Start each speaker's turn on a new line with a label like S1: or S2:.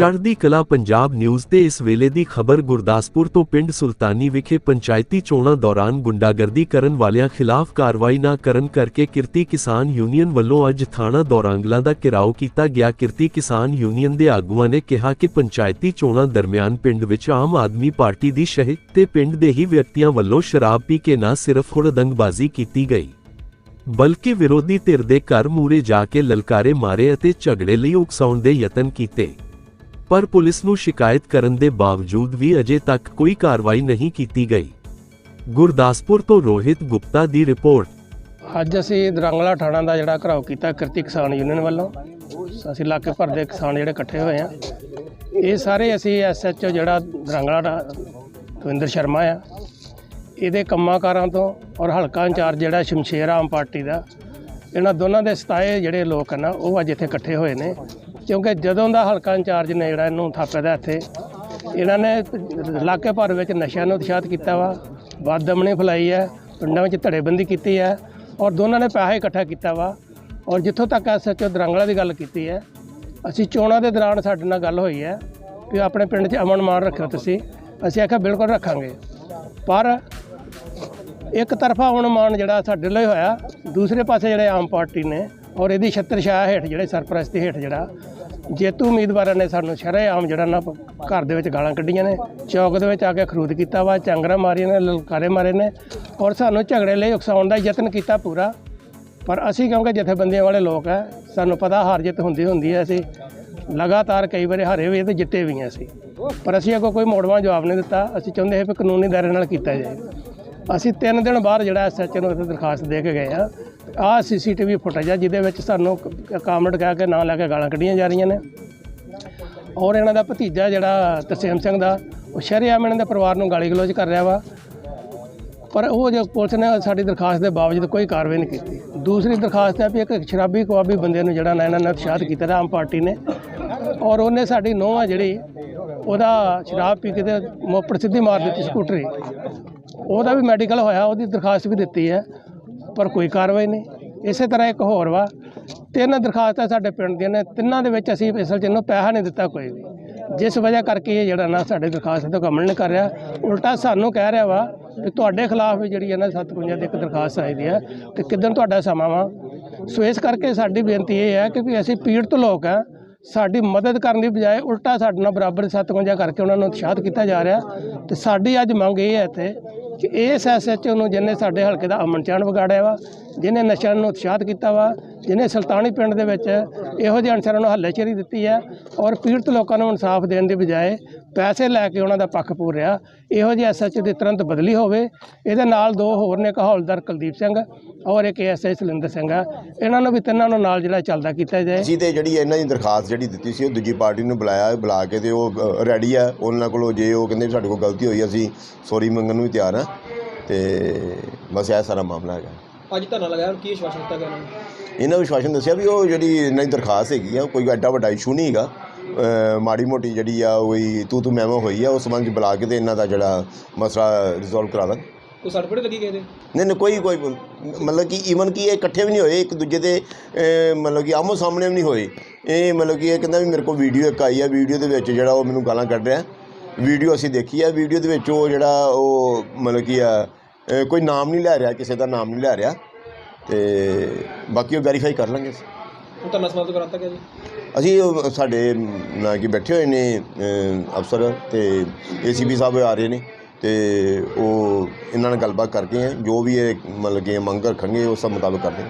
S1: ਚੜ੍ਹਦੀ ਕਲਾ ਪੰਜਾਬ ਨਿਊਜ਼ ਤੇ ਇਸ ਵੇਲੇ ਦੀ ਖਬਰ ਗੁਰਦਾਸਪੁਰ ਤੋਂ ਪਿੰਡ ਸੁਲਤਾਨੀ ਵਿਖੇ ਪੰਚਾਇਤੀ ਚੋਣਾਂ ਦੌਰਾਨ ਗੁੰਡਾਗਰਦੀ ਕਰਨ ਵਾਲਿਆਂ ਖਿਲਾਫ ਕਾਰਵਾਈ ਨਾ ਕਰਨ ਕਰਕੇ ਕਿਰਤੀ ਕਿਸਾਨ ਯੂਨੀਅਨ ਵੱਲੋਂ ਅੱਜ ਥਾਣਾ ਦੌਰਾਂਗਲਾ ਦਾ ਘਿਰਾਓ ਕੀਤਾ ਗਿਆ। ਕਿਰਤੀ ਕਿਸਾਨ ਯੂਨੀਅਨ ਦੇ ਆਗੂਆਂ ਨੇ ਕਿਹਾ ਕਿ ਪੰਚਾਇਤੀ ਚੋਣਾਂ ਦਰਮਿਆਨ ਪਿੰਡ ਵਿੱਚ ਆਮ ਆਦਮੀ ਪਾਰਟੀ ਦੀ ਸ਼ਹਿ ਤੇ ਪਿੰਡ ਦੇ ਹੀ ਵਿਅਕਤੀਆਂ ਵੱਲੋਂ ਸ਼ਰਾਬ ਪੀ ਕੇ ਨਾ ਸਿਰਫ ਹੁੜਦੰਗਬਾਜ਼ੀ ਕੀਤੀ ਗਈ, ਬਲਕਿ ਵਿਰੋਧੀ ਧਿਰ ਦੇ ਘਰ ਮੂਰੇ ਜਾ ਕੇ ਲਲਕਾਰੇ ਮਾਰੇ ਅਤੇ ਝਗੜੇ ਲਈ ਉਕਸਾਉਣ ਦੇ ਯਤਨ ਕੀਤੇ। ਪਰ ਪੁਲਿਸ ਨੂੰ ਸ਼ਿਕਾਇਤ ਕਰਨ ਦੇ ਬਾਵਜੂਦ ਵੀ ਅਜੇ ਤੱਕ ਕੋਈ ਕਾਰਵਾਈ ਨਹੀਂ ਕੀਤੀ ਗਈ। ਗੁਰਦਾਸਪੁਰ ਤੋਂ ਰੋਹਿਤ ਗੁਪਤਾ ਦੀ ਰਿਪੋਰਟ।
S2: ਅੱਜ ਅਸੀਂ ਦਰੰਗਲਾ ਥਾਣਾ ਦਾ ਜਿਹੜਾ ਘਰਾਓ ਕੀਤਾ ਕਿਰਤੀ ਕਿਸਾਨ ਯੂਨੀਅਨ ਵੱਲੋਂ। ਅਸੀਂ ਇਲਾਕੇ ਭਰ ਦੇ ਕਿਸਾਨ ਜਿਹੜੇ ਇਕੱਠੇ ਹੋਏ ਆ। ਇਹ ਸਾਰੇ ਅਸੀਂ ਐਸਐਚਓ ਜਿਹੜਾ ਦਰੰਗਲਾ ਦਾ, ਦਵਿੰਦਰ ਸ਼ਰਮਾ ਆ। ਇਹਦੇ ਕੰਮਾਂਕਾਰਾਂ ਤੋਂ ਔਰ ਹਲਕਾ ਇੰਚਾਰਜ ਜਿਹੜਾ ਸ਼ਮਸ਼ੇਰ ਆਮ ਪਾਰਟੀ ਦਾ, ਇਹਨਾਂ ਦੋਨਾਂ ਦੇ ਸਤਾਏ ਜਿਹੜੇ ਲੋਕ ਹਨ ਉਹ ਅੱਜ ਇੱਥੇ ਇਕੱਠੇ ਹੋਏ ਨੇ। ਕਿਉਂਕਿ ਜਦੋਂ ਦਾ ਹਲਕਾ ਇੰਚਾਰਜ ਨੇ ਜਿਹੜਾ ਇਹਨੂੰ ਥਾਪਿਆ ਦਾ ਇੱਥੇ, ਇਹਨਾਂ ਨੇ ਇਲਾਕੇ ਭਰ ਵਿੱਚ ਨਸ਼ਿਆਂ ਨੂੰ ਉਤਸ਼ਾਹਿਤ ਕੀਤਾ ਵਾ ਵਾਦਮਣੀ ਫਲਾਈ ਹੈ, ਪਿੰਡਾਂ ਵਿੱਚ ਧੜੇਬੰਦੀ ਕੀਤੀ ਹੈ ਔਰ ਦੋਨਾਂ ਨੇ ਪੈਸਾ ਇਕੱਠਾ ਕੀਤਾ ਵਾ। ਔਰ ਜਿੱਥੋਂ ਤੱਕ ਐਸਐਚਓ ਦਰੰਗਲਾ ਦੀ ਗੱਲ ਕੀਤੀ ਹੈ, ਅਸੀਂ ਚੋਣਾਂ ਦੇ ਦੌਰਾਨ ਸਾਡੇ ਨਾਲ ਗੱਲ ਹੋਈ ਹੈ ਕਿ ਆਪਣੇ ਪਿੰਡ 'ਚ ਅਮਨ ਮਾਨ ਰੱਖਿਓ ਤੁਸੀਂ। ਅਸੀਂ ਆਖਿਆ ਬਿਲਕੁਲ ਰੱਖਾਂਗੇ। ਪਰ ਇੱਕ ਤਰਫਾ ਹੁਣ ਮਾਨ ਜਿਹੜਾ ਸਾਡੇ ਲਈ ਹੋਇਆ, ਦੂਸਰੇ ਪਾਸੇ ਜਿਹੜੇ ਆਮ ਪਾਰਟੀ ਨੇ ਔਰ ਇਹਦੀ ਛਤਰਛਾਇਆ ਹੇਠ ਜਿਹੜੇ ਸਰਪ੍ਰਸਤੀ ਹੇਠ ਜਿਹੜਾ ਜੇਤੂ ਉਮੀਦਵਾਰਾਂ ਨੇ ਸਾਨੂੰ ਸ਼ਰੇਆਮ ਜਿਹੜਾ ਨਾ ਘਰ ਦੇ ਵਿੱਚ ਗਾਲਾਂ ਕੱਢੀਆਂ ਨੇ, ਚੌਕ ਦੇ ਵਿੱਚ ਆ ਕੇ ਖਰੂਦ ਕੀਤਾ ਵਾ, ਚਾਂਗਰਾ ਮਾਰੀਆਂ ਨੇ, ਲਲਕਾਰੇ ਮਾਰੇ ਨੇ, ਔਰ ਸਾਨੂੰ ਝਗੜੇ ਲਈ ਉਕਸਾਉਣ ਦਾ ਯਤਨ ਕੀਤਾ ਪੂਰਾ। ਪਰ ਅਸੀਂ ਕਿਉਂਕਿ ਜਥੇਬੰਦੀਆਂ ਵਾਲੇ ਲੋਕ ਆ, ਸਾਨੂੰ ਪਤਾ ਹਾਰ ਜਿੱਤ ਹੁੰਦੀ ਹੁੰਦੀ ਹੈ ਅਸੀਂ। ਲਗਾਤਾਰ ਕਈ ਵਾਰੀ ਹਾਰੇ ਵੀ ਤੇ ਜਿੱਤੇ ਵੀ ਹਾਂ ਅਸੀਂ। ਪਰ ਅਸੀਂ ਅੱਗੋਂ ਕੋਈ ਮੋੜਵਾਂ ਜਵਾਬ ਨਹੀਂ ਦਿੱਤਾ, ਅਸੀਂ ਚਾਹੁੰਦੇ ਹਾਂ ਵੀ ਕਾਨੂੰਨੀ ਦਾਇਰੇ ਨਾਲ ਕੀਤਾ ਜਾਏ। ਅਸੀਂ ਤਿੰਨ ਦਿਨ ਬਾਅਦ ਜਿਹੜਾ ਐਸਐਚਓ ਨੂੰ ਇੱਥੇ ਦਰਖਾਸਤ ਦੇ ਕੇ ਗਏ ਆ। ਆਹ ਸੀਸੀਟੀਵੀ ਫੁਟੇਜ ਆ, ਜਿਹਦੇ ਵਿੱਚ ਸਾਨੂੰ ਕਾਮਰੇਡ ਕਹਿ ਕੇ ਨਾਂ ਲੈ ਕੇ ਗਾਲਾਂ ਕੱਢੀਆਂ ਜਾ ਰਹੀਆਂ ਨੇ। ਔਰ ਇਹਨਾਂ ਦਾ ਭਤੀਜਾ ਜਿਹੜਾ ਤਰਸੇਮ ਸਿੰਘ ਦਾ, ਉਹ ਸ਼ਰੇਆਮ ਇਹਨਾਂ ਦੇ ਪਰਿਵਾਰ ਨੂੰ ਗਾਲੀ ਗਲੋਚ ਕਰ ਰਿਹਾ ਵਾ। ਪਰ ਉਹ ਜੋ ਪੁਲਿਸ ਨੇ ਸਾਡੀ ਦਰਖਾਸਤ ਦੇ ਬਾਵਜੂਦ ਕੋਈ ਕਾਰਵਾਈ ਨਹੀਂ ਕੀਤੀ। ਦੂਸਰੀ ਦਰਖਾਸਤ ਹੈ ਵੀ ਇੱਕ ਸ਼ਰਾਬੀ ਕੁਆਬੀ ਬੰਦੇ ਨੂੰ ਜਿਹੜਾ ਨਾ ਇਹਨਾਂ ਨੇ ਉਤਸ਼ਾਹਿਤ ਕੀਤਾ ਆਮ ਪਾਰਟੀ ਨੇ। ਔਰ ਉਹਨੇ ਸਾਡੀ ਨੋਹਾਂ ਜਿਹੜੀ ਉਹਦਾ ਸ਼ਰਾਬ ਪੀ ਕੇ ਤੇ ਮੋਪੜ ਸਿੱਧੀ ਮਾਰ ਦਿੱਤੀ ਸਕੂਟਰੀ। ਉਹਦਾ ਵੀ ਮੈਡੀਕਲ ਹੋਇਆ, ਉਹਦੀ ਦਰਖਾਸਤ ਵੀ ਦਿੱਤੀ ਹੈ, ਪਰ ਕੋਈ ਕਾਰਵਾਈ ਨਹੀਂ। ਇਸੇ ਤਰ੍ਹਾਂ ਇੱਕ ਹੋਰ ਵਾ, ਤਿੰਨ ਦਰਖਾਸਤਾਂ ਸਾਡੇ ਪਿੰਡ ਦੀਆਂ ਨੇ, ਤਿੰਨਾਂ ਦੇ ਵਿੱਚ ਅਸੀਂ ਅਸਲ 'ਚ ਇਹਨੂੰ ਪੈਸਾ ਨਹੀਂ ਦਿੱਤਾ ਕੋਈ ਵੀ। ਜਿਸ ਵਜ੍ਹਾ ਕਰਕੇ ਇਹ ਜਿਹੜਾ ਨਾ ਸਾਡੇ ਦਰਖਾਸਤ ਤੋਂ ਕੰਮ ਨਹੀਂ ਕਰ ਰਿਹਾ। ਉਲਟਾ ਸਾਨੂੰ ਕਹਿ ਰਿਹਾ ਵਾ ਕਿ ਤੁਹਾਡੇ ਖਿਲਾਫ ਵੀ ਜਿਹੜੀ ਹੈ ਨਾ 751 ਦੀ ਇੱਕ ਦਰਖਾਸਤ ਆਈ ਦੀ ਹੈ, ਤੇ ਕਿਦਨ ਤੁਹਾਡਾ ਸਮਾਂ ਵਾ? ਸੋ ਇਸ ਕਰਕੇ ਸਾਡੀ ਬੇਨਤੀ ਇਹ ਹੈ ਕਿ ਵੀ ਅਸੀਂ ਪੀੜਤ ਲੋਕ ਆ ਸਾਡੀ ਮਦਦ ਕਰਨ ਦੀ ਬਜਾਏ ਉਲਟਾ ਸਾਡੇ ਨਾਲ ਬਰਾਬਰ 751 ਕਰਕੇ ਉਹਨਾਂ ਨੂੰ ਉਤਸ਼ਾਹਿਤ ਕੀਤਾ ਜਾ ਰਿਹਾ ਤੇ ਸਾਡੀ ਅੱਜ ਮੰਗ ਇਹ ਹੈ ਇੱਥੇ ਕਿ ਇਸ ਐਸਐਚਓ ਨੂੰ ਜਿਹਨੇ ਸਾਡੇ ਹਲਕੇ ਦਾ ਅਮਨ ਚੈਨ ਵਿਗਾੜਿਆ ਵਾ, ਜਿਹਨੇ ਨਸ਼ਿਆਂ ਨੂੰ ਉਤਸ਼ਾਹਿਤ ਕੀਤਾ ਵਾ, ਜਿਹਨੇ ਸੁਲਤਾਨੀ ਪਿੰਡ ਦੇ ਵਿੱਚ ਇਹੋ ਜਿਹੇ ਅਨਸਰਾਂ ਨੂੰ ਹੱਲੇਸ਼ੇਰੀ ਦਿੱਤੀ ਹੈ ਔਰ ਪੀੜਤ ਲੋਕਾਂ ਨੂੰ ਇਨਸਾਫ ਦੇਣ ਦੀ ਬਜਾਏ ਪੈਸੇ ਲੈ ਕੇ ਉਹਨਾਂ ਦਾ ਪੱਖ ਪੂਰ ਰਿਹਾ ਇਹੋ ਜਿਹੇ ਐਸਐਚਓ ਦੀ ਤੁਰੰਤ ਬਦਲੀ ਹੋਵੇ, ਇਹਦੇ ਨਾਲ ਦੋ ਹੋਰ ਨੇ ਇੱਕ ਕੁਲਦੀਪ ਸਿੰਘ ਔਰ ਇੱਕ ਐਸਆਈ ਸਲਿੰਦਰ ਸਿੰਘ ਆ। ਇਹਨਾਂ ਨੂੰ ਵੀ ਤਿੰਨਾਂ ਨੂੰ ਨਾਲ ਜਿਹੜਾ ਚੱਲਦਾ ਕੀਤਾ ਜਾਏ।
S3: ਜੀ ਤੇ ਜਿਹੜੀ ਇਹਨਾਂ ਦੀ ਦਰਖਾਸਤ ਜਿਹੜੀ ਦਿੱਤੀ ਸੀ, ਉਹ ਦੂਜੀ ਪਾਰਟੀ ਨੂੰ ਬੁਲਾਇਆ, ਬੁਲਾ ਕੇ ਤੇ ਉਹ ਰੈਡੀ ਆ। ਉਹਨਾਂ ਕੋਲੋਂ ਜੇ ਉਹ ਕਹਿੰਦੇ ਸਾਡੇ ਕੋਲ ਗਲਤੀ ਹੋਈ, ਅਸੀਂ ਸੌਰੀ ਮੰਗਣ ਨੂੰ ਵੀ ਤਿਆਰ ਆ। ਤੇ ਬਸ ਇਹ ਸਾਰਾ ਮਾਮਲਾ ਹੈਗਾ।
S4: ਅੱਜ ਧਰਨਾ ਲਗਾਇਆ ਹੁਣ ਕੀ ਵਿਸ਼ਵਾਸ ਦਿੱਤਾ ਗਿਆ ਉਹਨਾਂ ਨੂੰ?
S3: ਇਹਨਾਂ ਨੂੰ ਵਿਸ਼ਵਾਸਨ ਦੱਸਿਆ ਵੀ ਉਹ ਜਿਹੜੀ ਇਹਨਾਂ ਦੀ ਦਰਖਾਸਤ ਹੈਗੀ ਆ ਕੋਈ ਐਡਾ ਵੱਡਾ ਇਸ਼ੂ ਨਹੀਂ ਹੈਗਾ। ਮਾੜੀ ਮੋਟੀ ਜਿਹੜੀ ਆ ਉਹੀ ਤੂੰ ਤੂੰ ਮੈਮੋ ਹੋਈ ਆ ਉਸ ਸੰਬੰਧ 'ਚ ਬੁਲਾ ਕੇ ਤੇ ਇਹਨਾਂ ਦਾ ਜਿਹੜਾ ਮਸਲਾ ਰਿਜ਼ੋਲਵ ਕਰਾ ਦਾਂ
S4: ਕੋਈ ਸਰਪੜੇ ਲੱਗੀ ਗਏ
S3: ਨਹੀਂ ਨਹੀਂ ਕੋਈ ਕੋਈ ਮਤਲਬ ਕਿ ਈਵਨ ਕਿ ਇਹ ਇਕੱਠੇ ਵੀ ਨਹੀਂ ਹੋਏ ਇੱਕ ਦੂਜੇ ਦੇ ਅਹ, ਮਤਲਬ ਕਿ ਆਮੋ ਸਾਹਮਣੇ ਵੀ ਨਹੀਂ ਹੋਏ। ਇਹ ਮਤਲਬ ਕਿ ਇਹ ਕਹਿੰਦਾ ਵੀ ਮੇਰੇ ਕੋਲ ਵੀਡੀਓ ਇੱਕ ਆਈ ਆ ਵੀਡੀਓ ਦੇ ਵਿੱਚ ਜਿਹੜਾ ਉਹ ਮੈਨੂੰ ਗਾਲਾਂ ਕੱਢ ਰਿਹਾ। ਵੀਡੀਓ ਅਸੀਂ ਦੇਖੀ ਆ ਵੀਡੀਓ ਦੇ ਵਿੱਚ ਉਹ ਜਿਹੜਾ ਉਹ ਮਤਲਬ ਕਿ ਆ ਕੋਈ ਨਾਮ ਨਹੀਂ ਲੈ ਰਿਹਾ ਕਿਸੇ ਦਾ ਨਾਮ ਨਹੀਂ ਲੈ ਰਿਹਾ ਤੇ ਬਾਕੀ ਉਹ ਵੈਰੀਫਾਈ ਕਰ ਲਾਂਗੇ ਅਸੀਂ।
S4: ਹੁਣ ਧਰਨਾ ਸਮਾਪਤ ਕਰਾਤਾ ਗਿਆ ਜੀ
S3: ਅਸੀਂ ਉਹ ਸਾਡੇ ਨਾ ਕਿ ਬੈਠੇ ਹੋਏ ਨੇ ਅਹ, ਅਫਸਰ ਤੇ ਏਸੀਪੀ ਸਾਹਿਬ ਆ ਰਹੇ ਨੇ ਤੇ ਉਹ ਇਹਨਾਂ ਨਾਲ ਗੱਲਬਾਤ ਕਰਕੇ ਜੋ ਵੀ ਇਹ ਮਤਲਬ ਕਿ ਮੰਗ ਰੱਖਣਗੇ ਉਸ ਮੁਤਾਬਕ ਕਰਦੇ ਹਾਂ